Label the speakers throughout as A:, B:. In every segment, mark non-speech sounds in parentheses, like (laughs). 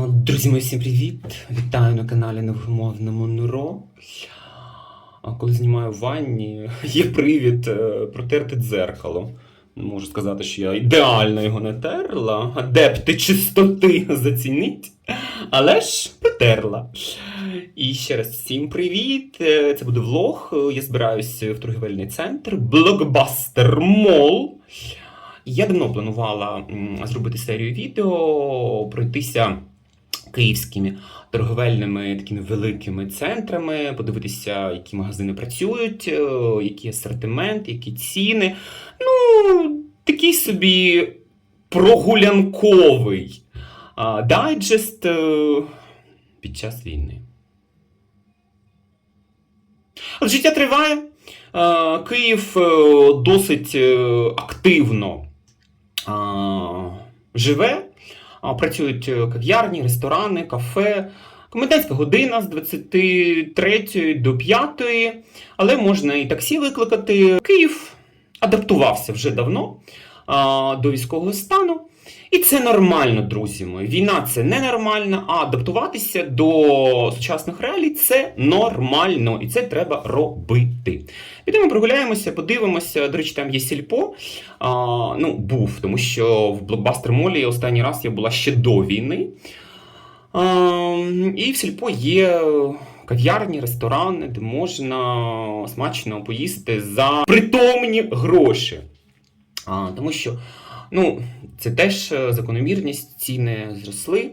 A: Друзі мої, всім привіт! Вітаю на каналі Невгомовному Нуро. Коли знімаю ванні, (laughs) є привід е, протерти дзеркало. Можу сказати, що я ідеально його не терла, адепти чистоти (laughs) зацініть. Але ж протерла. І ще раз всім привіт! Е, Це буде влог. Я збираюся в торгівельний центр Блокбастер Мол. Я давно планувала зробити серію відео, пройтися київськими торговельними такими великими центрами, подивитися, які магазини працюють, е, який асортимент, які ціни. Ну, такий собі прогулянковий дайджест е, під час війни. От життя триває. Е, Київ досить активно живе. Працюють е, кав'ярні, ресторани, кафе. Комендантська година з 23 до 5, але можна і таксі викликати. Київ адаптувався вже давно до військового стану. І це нормально, друзі мої. Війна це ненормально, а адаптуватися до сучасних реалій це нормально, і це треба робити. Підемо прогуляємося, подивимося. До речі, там є сільпо. А, ну, був, тому що в блокбастер молі останній раз я була ще до війни. А, і в сільпо є кав'ярні, ресторани, де можна смачно поїсти за притомні гроші. А, тому що ну, це теж е, закономірність, ціни зросли.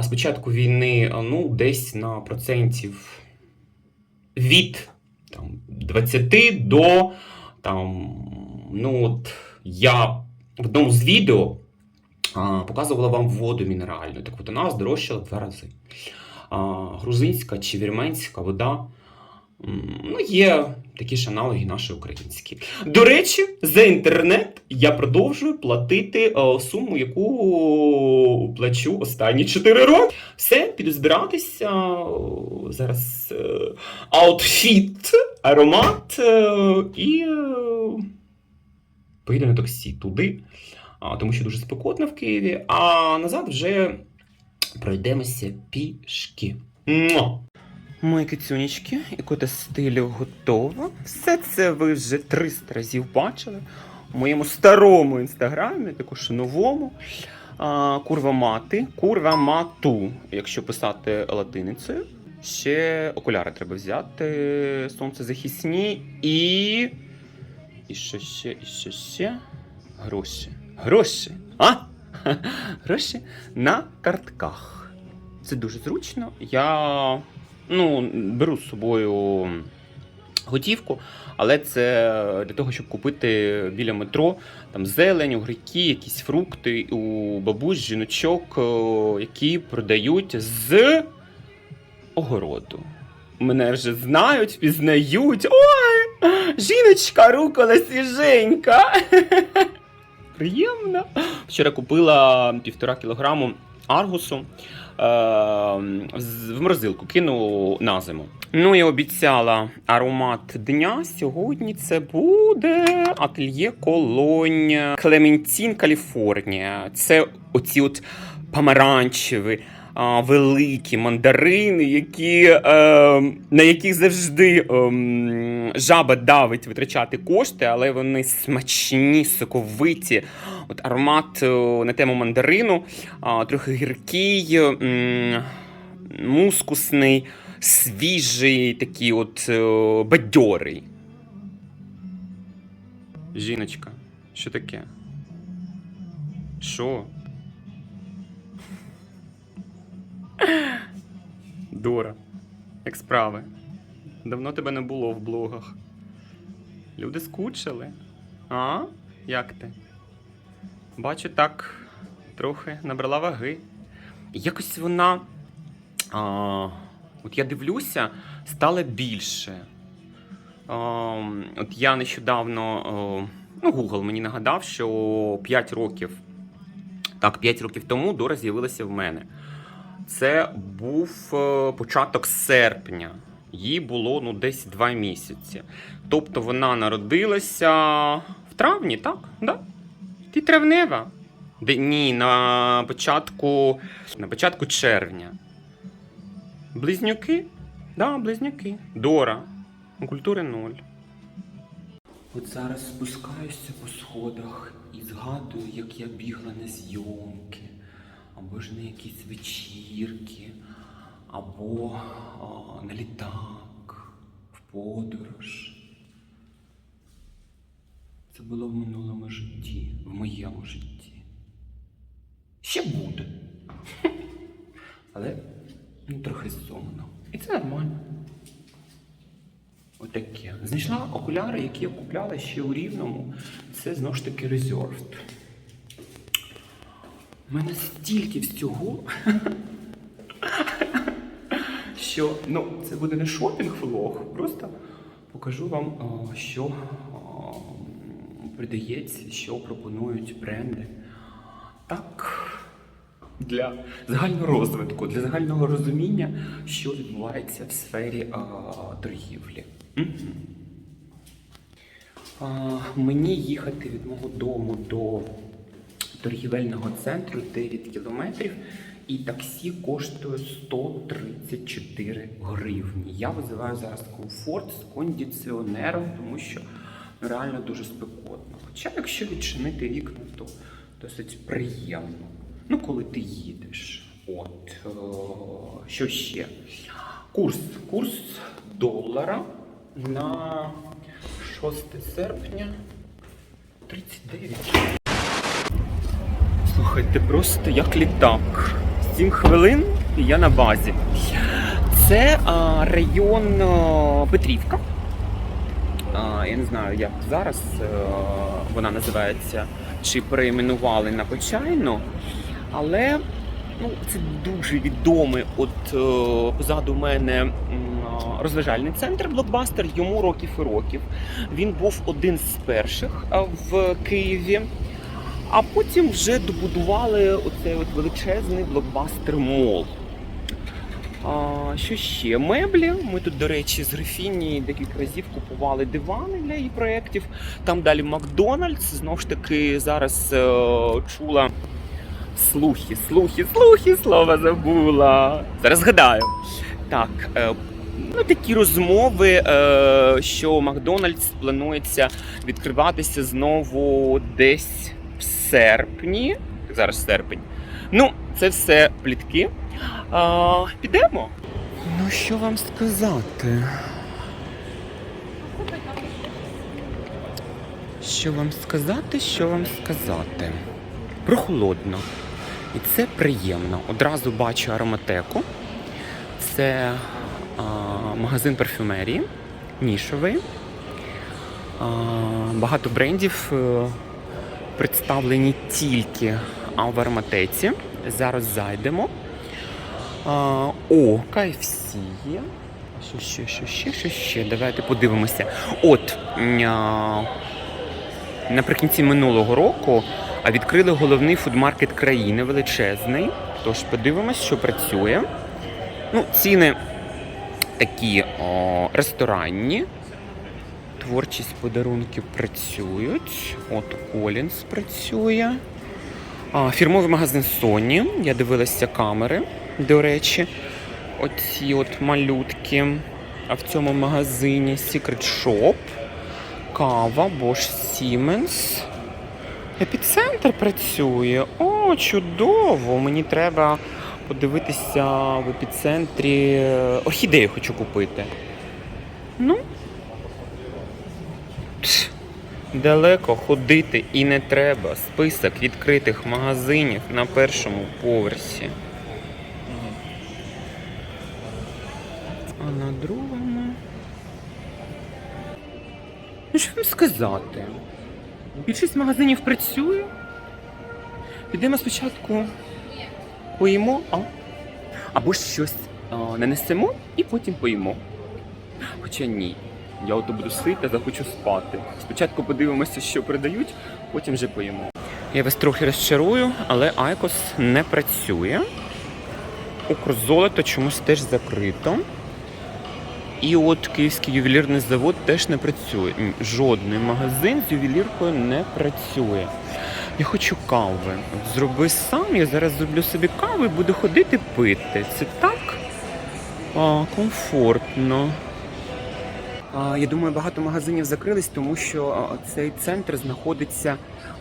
A: З початку війни ну, десь на процентів від там, 20 до там, ну, от, я в одному з відео а, показувала вам воду мінеральну. Так от вона здорожчала два рази. А, грузинська чи вірменська вода. Ну, є такі ж аналоги наші українські. До речі, за інтернет я продовжую платити е, суму, яку плачу останні 4 роки. Все, піду збиратися. О, Зараз е, аутфіт, аромат е, і е, поїду на таксі туди, тому що дуже спекотно в Києві. А назад вже пройдемося пішки. Мої кицюнічки, кота стилю готова. Все це ви вже 300 разів бачили у моєму старому інстаграмі, також новому. А, курва мати, курва мату, якщо писати латиницею. Ще окуляри треба взяти, сонцезахисні і. І що ще, і що ще? Гроші. Гроші. А? (laughs) Гроші на картках. Це дуже зручно. Я ну, беру з собою готівку, але це для того, щоб купити біля метро там зелень, огірки, якісь фрукти у бабусь, жіночок, які продають з огороду. Мене вже знають, впізнають. Ой, жіночка, рукола свіженька. (laughs) Приємно. Вчора купила півтора кілограму аргусу е, в морозилку, кину на зиму. Ну і обіцяла аромат дня. Сьогодні це буде ательє Колонь Клементін, Каліфорнія. Це оці от помаранчеві. А, Великі мандарини, які, е, на яких завжди ем, жаба давить витрачати кошти, але вони смачні, соковиті. От аромат е, на тему мандарину, а, трохи гіркий, м, мускусний, свіжий, такий от е, бадьорий. Жіночка, що таке? Що? Дора, як справи? Давно тебе не було в блогах. Люди скучили. А? Як ти? Бачу, так трохи набрала ваги. Якось вона. А, от я дивлюся, стала більше. А, от я нещодавно. ну, Google мені нагадав, що 5 років. Так, 5 років тому Дора з'явилася в мене. Це був е, початок серпня. Їй було ну, десь 2 місяці. Тобто вона народилася в травні, так? Да? Ти травнева. Де, ні, на початку. На початку червня. Близнюки? Да, близнюки. Дора. Культури ноль. От зараз спускаюся по сходах і згадую, як я бігла на зйомки, або ж на якісь вечірки, або а, на літак, в подорож. Це було в минулому житті, в моєму житті. Ще буде. (laughs) Але ну, трохи сумно. І це нормально. Отаке. Знайшла окуляри, які я купляла ще у Рівному. Це знову ж таки Reserved. У мене стільки всього. (laughs) Що, ну, це буде не шопінг-влог, просто покажу вам, що а, продається, що пропонують бренди. Так, для загального розвитку, для загального розуміння, що відбувається в сфері а, торгівлі. Мені їхати від мого дому до торгівельного центру 9 кілометрів, і таксі коштує 134 гривні. Я визиваю зараз комфорт з кондиціонером, тому що ну, реально дуже спекотно. Хоча, якщо відчинити вікна, то досить приємно. Ну, коли ти їдеш. От що ще? Курс. Курс долара на 6 серпня 39. Слухайте, просто як літак. 7 хвилин і я на базі. Це а, район а, Петрівка. А, я не знаю, як зараз а, вона називається, чи перейменували на Почайну. Але ну, це дуже відомий от е, позаду мене розважальний центр блокбастер. Йому років і років. Він був один з перших в Києві. А потім вже добудували оцей от величезний блокбастер мол. А, що ще? Меблі. Ми тут, до речі, з Грифіні декілька разів купували дивани для її проєктів. Там далі Макдональдс. Знову ж таки, зараз е, чула слухи, слухи, слухи, слова забула. Зараз згадаю. Так, е, ну такі розмови, е, що Макдональдс планується відкриватися знову десь серпні. Зараз серпень. Ну, це все плітки. А, підемо. Ну, що вам сказати? Що вам сказати, що вам сказати? Прохолодно. І це приємно. Одразу бачу ароматеку. Це а, магазин парфюмерії, нішовий. А, багато брендів е, представлені тільки в ароматеці. Зараз зайдемо. О, KFC є. Що ще, що ще, що ще? Давайте подивимося. От наприкінці минулого року відкрили головний фудмаркет країни величезний. Тож подивимось, що працює. Ну, ціни такі о, ресторанні. Творчість подарунків працюють. От Колінс працює. А, фірмовий магазин Sony. Я дивилася камери, до речі. Оці от малютки. А в цьому магазині Secret Shop, кава, Bosch Siemens. Епіцентр працює. О, чудово! Мені треба подивитися в епіцентрі. Орхідею хочу купити. Ну. Далеко ходити і не треба. Список відкритих магазинів на першому поверсі. А на другому. Ну, що вам сказати? Більшість магазинів працює. Підемо спочатку поїмо, а? або щось а, нанесемо і потім поїмо. Хоча ні. Я ото буду сита, захочу спати. Спочатку подивимося, що продають, потім вже поїмо. Я вас трохи розчарую, але Айкос не працює. Укрзолото чомусь теж закрито. І от Київський ювелірний завод теж не працює. Жодний магазин з ювеліркою не працює. Я хочу кави. Зроби сам, я зараз зроблю собі каву і буду ходити пити. Це так а, комфортно. Я думаю, багато магазинів закрились, тому що цей центр знаходиться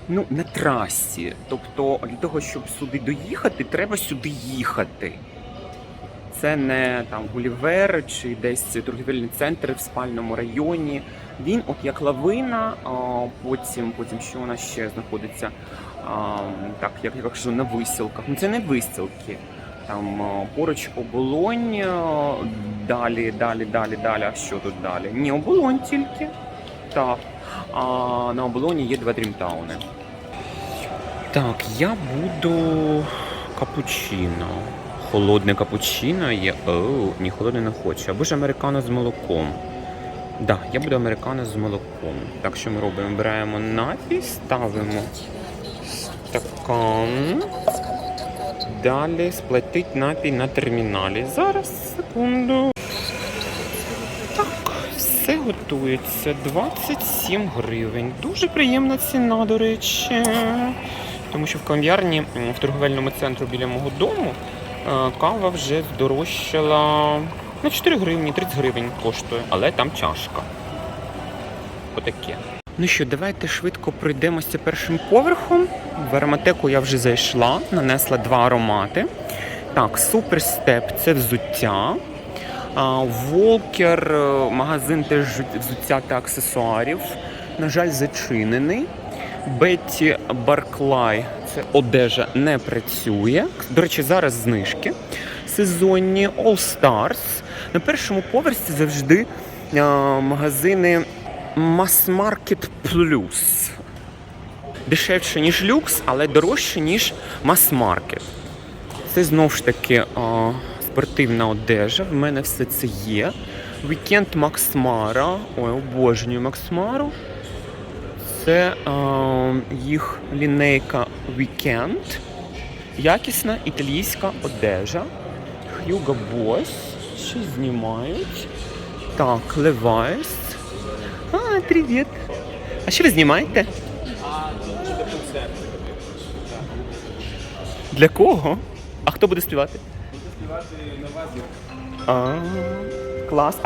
A: ну, на трасі. Тобто для того, щоб сюди доїхати, треба сюди їхати. Це не там Гулівер чи десь торгівельний центр в спальному районі. Він от як лавина, потім, потім що нас ще знаходиться, так, як я кажу, на висілках. Ну це не висілки. Там поруч оболонь, далі, далі, далі, далі. А що тут далі? Ні, оболонь тільки. Так. А на оболоні є два дрімтауни. Так, я буду капучино. Холодне капучино є. Оу, ні, холодне не хочу. Або ж американо з молоком. Да, я буду американо з молоком. Так що ми робимо? Беремо напій, ставимо стакан. Далі сплатить напій на терміналі. Зараз, секунду. Так, все готується. 27 гривень. Дуже приємна ціна, до речі. Тому що в кав'ярні в торговельному центру біля мого дому е, кава вже здорожчала на 4 гривні, 30 гривень коштує, але там чашка. Отаке. Ну що, давайте швидко пройдемося першим поверхом. В ароматеку я вже зайшла, нанесла два аромати. Так, суперстеп це взуття. Волкер, е, магазин теж взуття та аксесуарів. На жаль, зачинений. Бетті Барклай це одежа не працює. До речі, зараз знижки. Сезонні All Stars. На першому поверсі завжди а, магазини Mass Market Plus. Дешевше, ніж люкс, але дорожче, ніж Market. Це знову ж таки а, спортивна одежа. В мене все це є. Вікенд Максмара. Ой, обожнюю Максмару. Це а, їх лінейка Weekend. Якісна італійська одежа. Hugo Boss. Щось знімають. Так, Levi's. А, привіт. А що ви знімаєте? Для кого? А хто буде співати? Буде співати нова зірка. А, клас.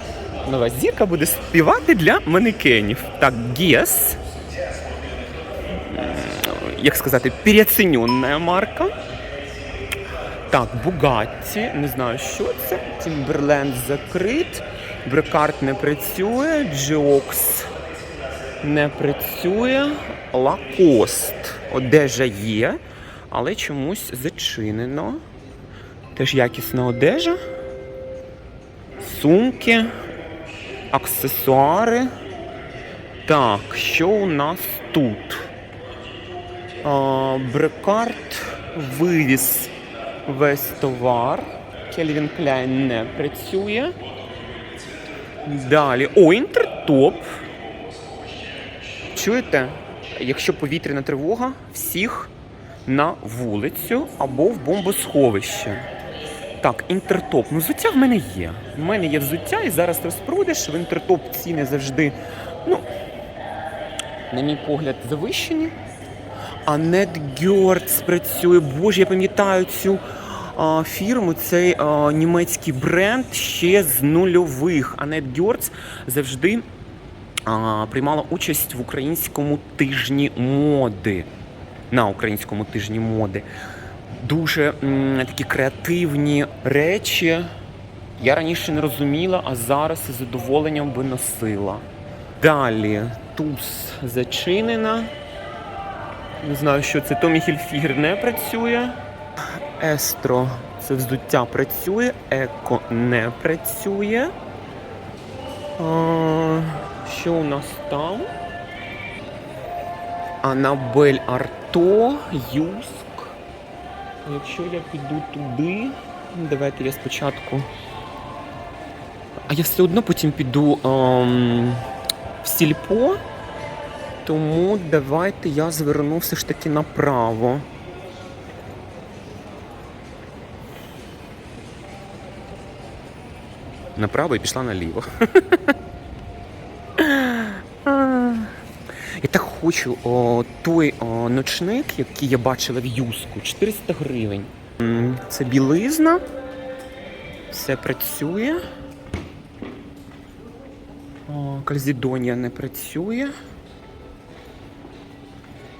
A: Нова зірка буде співати для манекенів. Так, Guess. Як сказати, переоцінена марка. Так, Бугатті, не знаю, що це. Тімберленд закрит. Брекарт не працює. Джокс не працює. Лакост. Одежа є, але чомусь зачинено. Теж якісна одежа. Сумки, аксесуари. Так, що у нас тут? А, Брекарт вивіз весь товар. Кельвін Кляйн не працює. Далі. О, інтертоп. Чуєте? Якщо повітряна тривога, всіх на вулицю або в бомбосховище. Так, інтертоп. Ну, взуття в мене є. В мене є взуття і зараз розпродаж. В інтертоп ціни завжди, ну, на мій погляд, завищені. А NetGeards працює. Боже, я пам'ятаю цю а, фірму, цей а, німецький бренд ще з нульових. А NetGeards завжди приймала участь в українському тижні моди. На українському тижні моди. Дуже такі креативні речі. Я раніше не розуміла, а зараз із задоволенням би носила. Далі туз зачинена. Не знаю, що це. Томі Хільфігер не працює. Естро це взуття працює, еко не працює. А, що у нас там? Анабель Арто, Юск. Якщо я піду туди, давайте я спочатку. А я все одно потім піду ем, в сільпо. Тому давайте я зверну все ж таки направо. Направо і пішла наліво. (laughs) Я так хочу о, той о, ночник, який я бачила в юску, 400 гривень. Це білизна. Все працює. О, Кальзідонія не працює.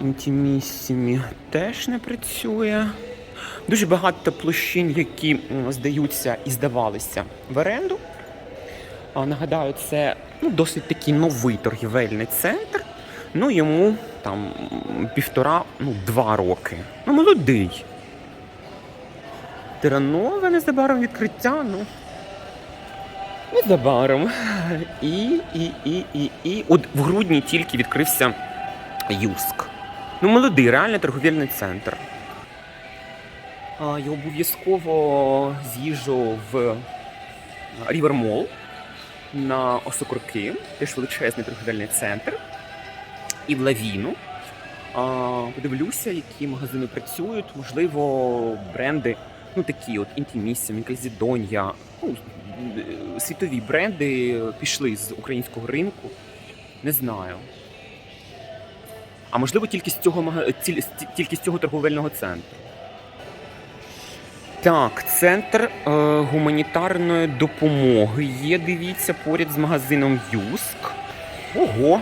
A: Інтімісімі теж не працює. Дуже багато площин, які здаються і здавалися в оренду. Нагадаю, це ну, досить такий новий торгівельний центр. Ну, йому там півтора, ну, два роки. Ну, молодий. Теранове незабаром відкриття, ну. Незабаром. І, і, і, і, і. От в грудні тільки відкрився Юск. Ну, молодий, реально торговельний центр. Я обов'язково з'їжджу в Mall на Осокорки, теж величезний торговельний центр, і в Лавіну. Подивлюся, які магазини працюють, можливо, бренди, ну такі от Intimissimi, Calzedonia, ну, е, світові бренди пішли з українського ринку. Не знаю. А можливо, тільки з цього тільки з цього торговельного центру. Так, центр е, гуманітарної допомоги є, дивіться, поряд з магазином Юск. Ого.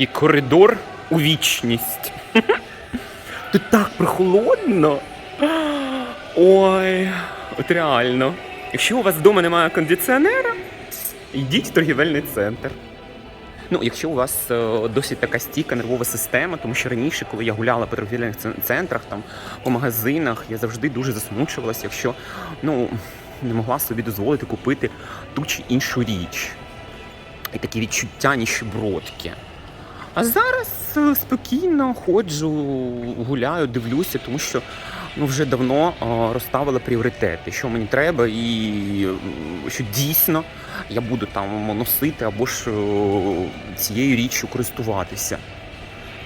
A: Такий коридор у вічність. Тут так прохолодно. Ой, от реально. Якщо у вас вдома немає кондиціонера, йдіть в торгівельний центр. Ну, якщо у вас е, досить така стійка нервова система, тому що раніше, коли я гуляла по торгівельних центрах, там по магазинах, я завжди дуже засмучувалася, якщо ну не могла собі дозволити купити ту чи іншу річ. І такі відчуття ніщебродки. А зараз е, спокійно ходжу, гуляю, дивлюся, тому що ну, вже давно е, розставила пріоритети, що мені треба, і що дійсно я буду там носити або ж е, цією річчю користуватися.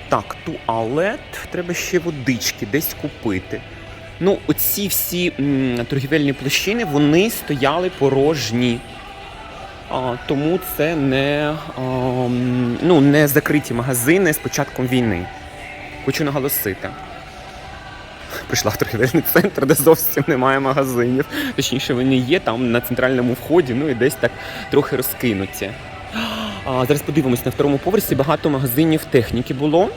A: Так, туалет, треба ще водички десь купити. Ну, оці всі м, торгівельні площини вони стояли порожні. Тому це не, ну, не закриті магазини з початком війни. Хочу наголосити. Прийшла в торгівельний центр, де зовсім немає магазинів. Точніше, вони є там на центральному вході, ну і десь так трохи розкинуті. А, зараз подивимось, на второму поверсі багато магазинів техніки було.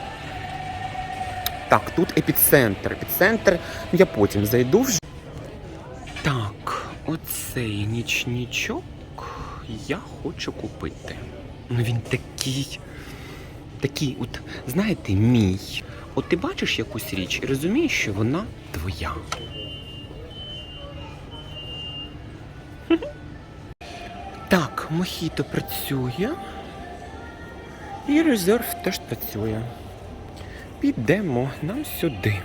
A: Так, тут епіцентр. Епіцентр, я потім зайду вже. Так, оцей нічнічок я хочу купити. Ну він такий. Такий, от, знаєте, мій. От ти бачиш якусь річ і розумієш, що вона твоя. (laughs) Так, мохіто працює. І резерв теж працює. Підемо нам сюди.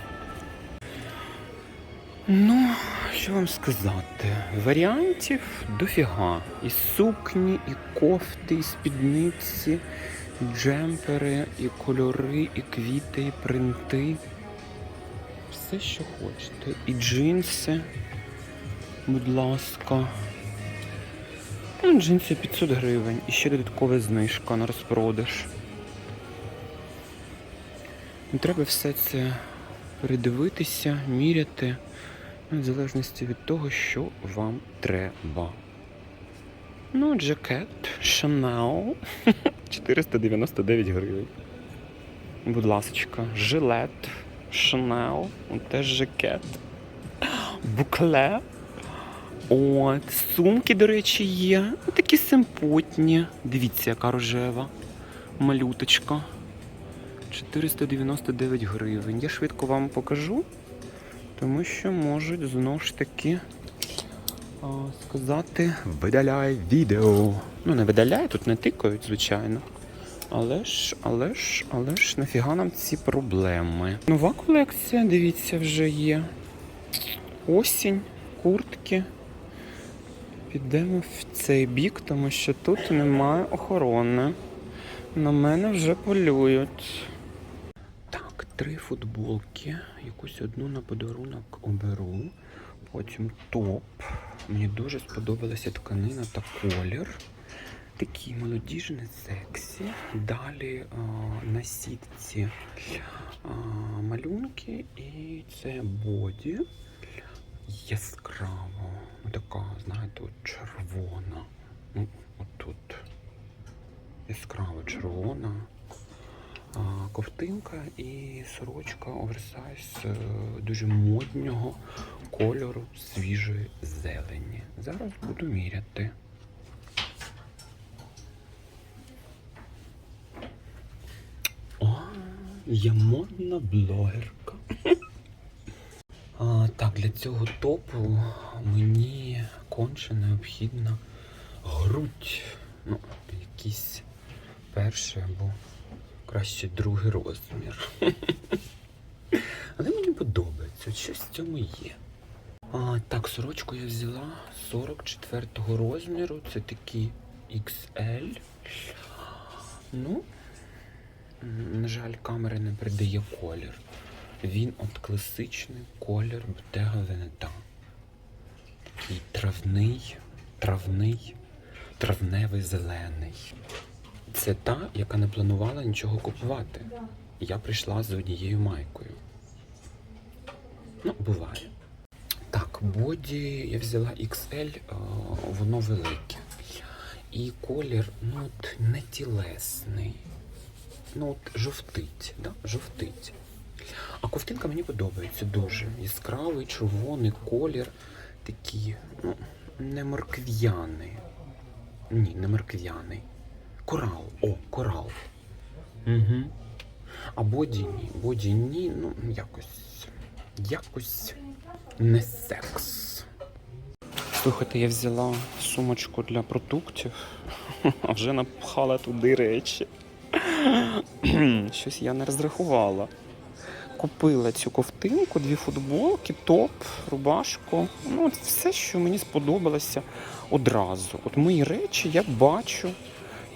A: Ну, що вам сказати? Варіантів дофіга. І сукні, і кофти, і спідниці, і джемпери, і кольори, і квіти, і принти. Все, що хочете. І джинси. Будь ласка. Ну, джинси 500 гривень. І ще додаткова знижка на розпродаж. Треба все це передивитися, міряти, в залежності від того, що вам треба. Ну, джакет Chanel (laughs) 499 гривень. Будь ласочка, жилет Chanel, теж жакет. Букле. От, сумки, до речі, є. Такі симпотні. Дивіться, яка рожева. Малюточка. 499 гривень. Я швидко вам покажу, тому що можуть знову ж таки а, сказати видаляй відео. Ну, не видаляй, тут не тикають, звичайно. Але ж, але ж, але ж, нафіга нам ці проблеми. Нова колекція, дивіться, вже є. Осінь, куртки. Підемо в цей бік, тому що тут немає охорони. На мене вже полюють. Три футболки. Якусь одну на подарунок оберу. Потім топ. Мені дуже сподобалася тканина та колір. Такий молодіжний сексі. Далі а, на сітці а, малюнки і це боді. Яскраво. Ну, Така, знаєте, от червона. Ну, отут. Яскраво червона. Ковтинка і сорочка оверсайз е, дуже моднього кольору свіжої зелені. Зараз буду міряти. О, я модна блогерка. А, так, для цього топу мені конче необхідна грудь. Ну, якийсь перший або краще другий розмір. Але мені подобається, щось в цьому є. А, так, сорочку я взяла 44-го розміру. Це такий XL. Ну, на жаль, камера не передає колір. Він от класичний колір Bottega Veneta. Такий травний, травний, травневий зелений. Це та, яка не планувала нічого купувати. Я прийшла з однією майкою. Ну, буває. Так, боді я взяла XL, воно велике. І колір, ну, от не тілесний. Ну, от жовтить, да? жовтить. А ковтинка мені подобається дуже. Яскравий, червоний колір, такий, ну, не моркв'яний. Ні, не моркв'яний. Корал. О, корал. Угу. А боді ні. Боді ні, ну якось. Якось не секс. Слухайте, я взяла сумочку для продуктів, (laughs) а вже напхала туди речі. (clears throat) Щось я не розрахувала. Купила цю ковтинку, дві футболки, топ, рубашку. Ну, от все, що мені сподобалося одразу. От мої речі я бачу,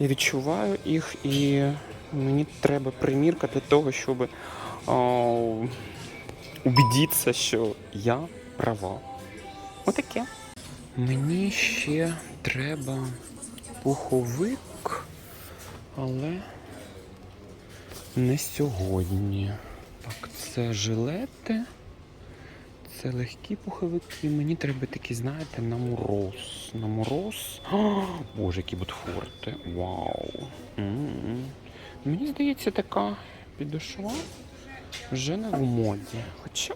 A: я відчуваю їх, і мені треба примірка для того, щоб убедитися, що я права. Отаке. Мені ще треба пуховик, але не сьогодні. Так, це жилети, це легкі пуховики. Мені треба такі, знаєте, на мороз. На мороз. О, Боже, які ботфорти. Вау. М-м. Мені здається, така підошва вже не в моді. Хоча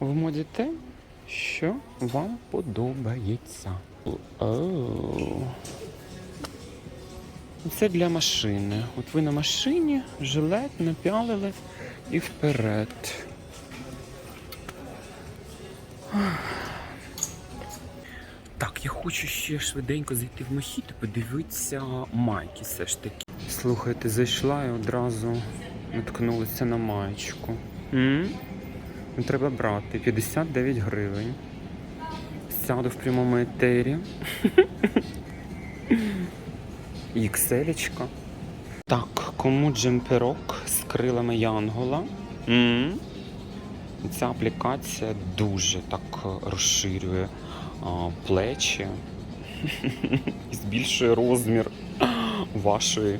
A: в моді те, що вам подобається. Оу. Це для машини. От ви на машині, жилет напялили і вперед. Так, я хочу ще швиденько зайти в мохіт і подивитися майки все ж таки. Слухайте, зайшла і одразу наткнулася на маєчку. М? Ну, Треба брати 59 гривень. Сяду в прямому етері. (laughs) Ікселечка. Так, кому джемперок з крилами Янгола? м Ця аплікація дуже так розширює плечі (laughs) і збільшує розмір вашої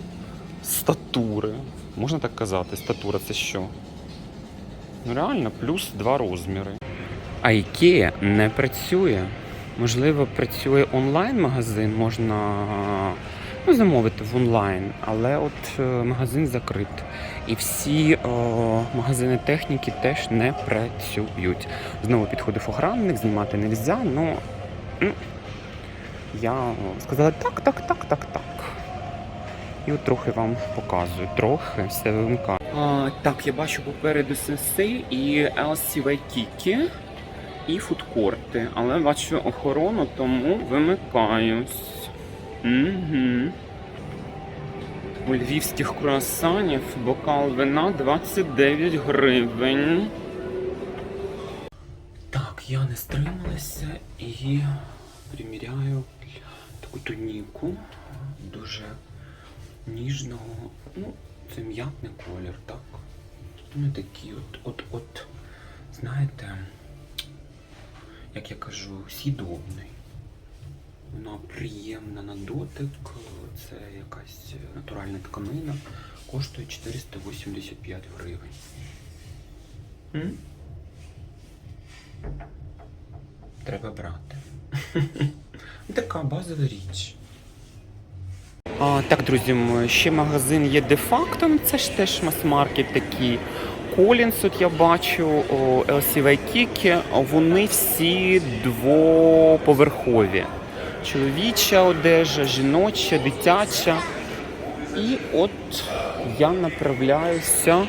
A: статури. Можна так казати, статура це що? Ну реально, плюс два розміри. А IKEA не працює. Можливо, працює онлайн-магазин, можна ну, замовити в онлайн, але от е, магазин закрит. І всі е, магазини техніки теж не працюють. Знову підходив охранник, знімати не можна, ну я сказала так, так, так, так, так. І от трохи вам показую, трохи все вимикаю. Так, я бачу попереду Сенсей і LC Waikiki і фудкорти, але бачу охорону, тому вимикаюсь. Угу. Львівських круасанів бокал вина 29 гривень. Так, я не стрималася і приміряю таку туніку дуже ніжного. Ну, це м'ятний колір, так. Ну, такі от, от, от, знаєте, як я кажу, сідобний. Вона приємна на дотик. Це якась натуральна тканина. Коштує 485 гривень. М? Треба брати. (laughs) Така базова річ. А, так, друзі, ще магазин є де-факто. Це ж теж мас-маркет такий. Колінс, от я бачу, LCV Kiki, вони всі двоповерхові. Чоловіча одежа, жіноча, дитяча. І от я направляюся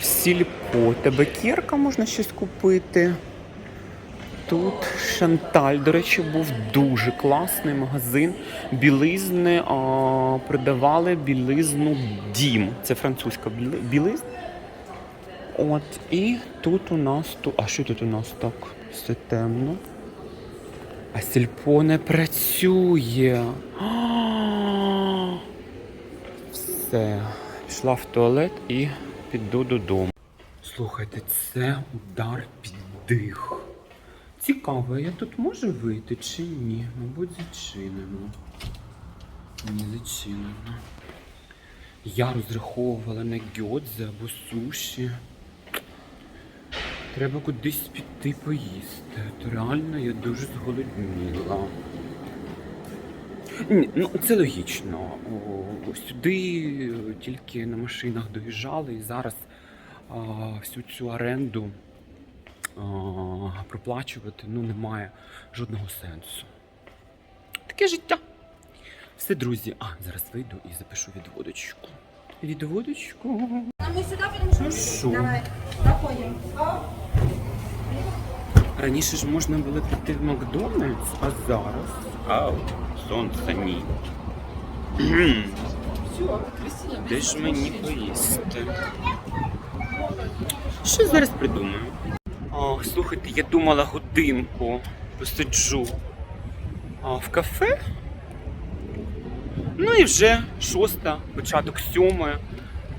A: в сільпо. Табакерка можна щось купити. Тут Шанталь, до речі, був дуже класний магазин. Білизни а, продавали білизну Дім. Це французька біли- білизна. От, і тут у нас. А що тут у нас так? Все темно. А сільпо не працює. Все. Пішла в туалет і піду додому. Слухайте, це удар під дих. Цікаво, я тут можу вийти чи ні? Мабуть, зачинено. Ні, зачинено. Я розраховувала на гьодзе або суші. Треба кудись піти поїсти. То реально я дуже зголодніла. Ні, ну це логічно. О, сюди тільки на машинах доїжджали і зараз а, всю цю оренду а, проплачувати ну, немає жодного сенсу. Таке життя. Все, друзі. А, зараз вийду і запишу відводочку. Відводочку.
B: А сюда, потому что...
A: Ну що?
B: Давай, заходим.
A: Раніше ж можна було піти в Макдональдс, а зараз. Ау, сонце ні. Де ж мені поїсти? Що зараз придумаю? Ох, слухайте, я думала годинку посиджу а, в кафе. Ну і вже шоста, початок сьомої.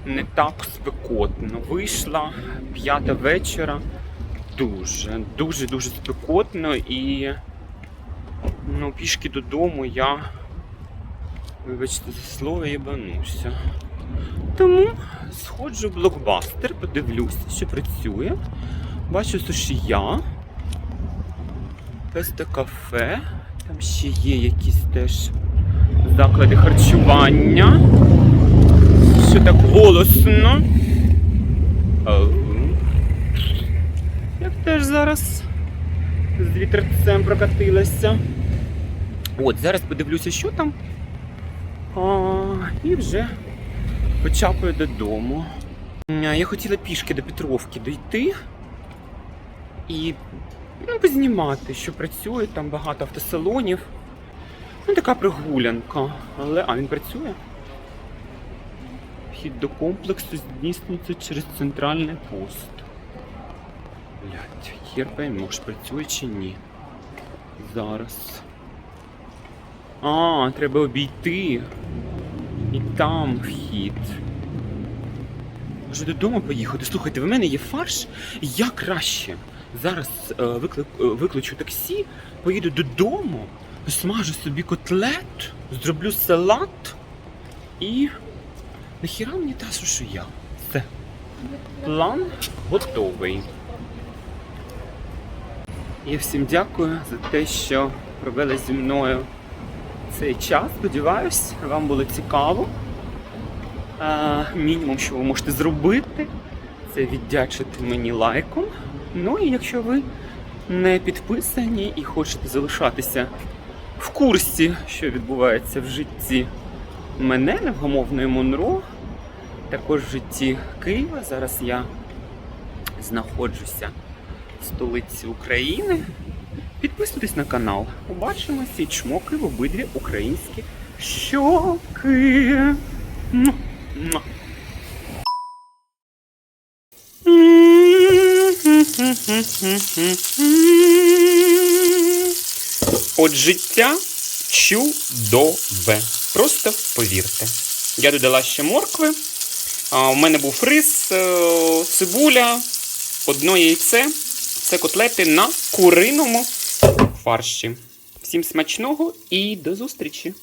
A: Не так спекотно. Вийшла п'ята вечора. Дуже, дуже, дуже спекотно і ну, пішки додому я, вибачте за слово, їбануся. Тому сходжу в блокбастер, подивлюся, що працює. Бачу сушія, песто кафе, там ще є якісь теж заклади харчування. Що так голосно. Теж зараз з вітерцем прокатилася. От, зараз подивлюся, що там. А, і вже почапаю додому. Я хотіла пішки до Петровки дійти і ну, познімати, що працює, там багато автосалонів. Ну, така прогулянка. Але. А, він працює? Вхід до комплексу здійснюється через центральний пост. Блять, хер пойму, працює чи ні. Зараз. А, треба обійти. І там вхід. Може додому поїхати? Слухайте, в мене є фарш. Я краще. Зараз е, викли- е, викличу таксі, поїду додому, смажу собі котлет, зроблю салат і. Нахіра мені та сушия? Все. План готовий. Я всім дякую за те, що провели зі мною цей час. Сподіваюсь, вам було цікаво. А, мінімум, що ви можете зробити, це віддячити мені лайком. Ну і якщо ви не підписані і хочете залишатися в курсі, що відбувається в житті мене, невгомовної Монро, також в житті Києва. Зараз я знаходжуся столиці України. Підписуйтесь на канал. Побачимося і чмоки в обидві українські щоки. От життя чудове. Просто повірте. Я додала ще моркви. А, У мене був рис, е, цибуля, одно яйце. Це котлети на куриному фарші. Всім смачного і до зустрічі!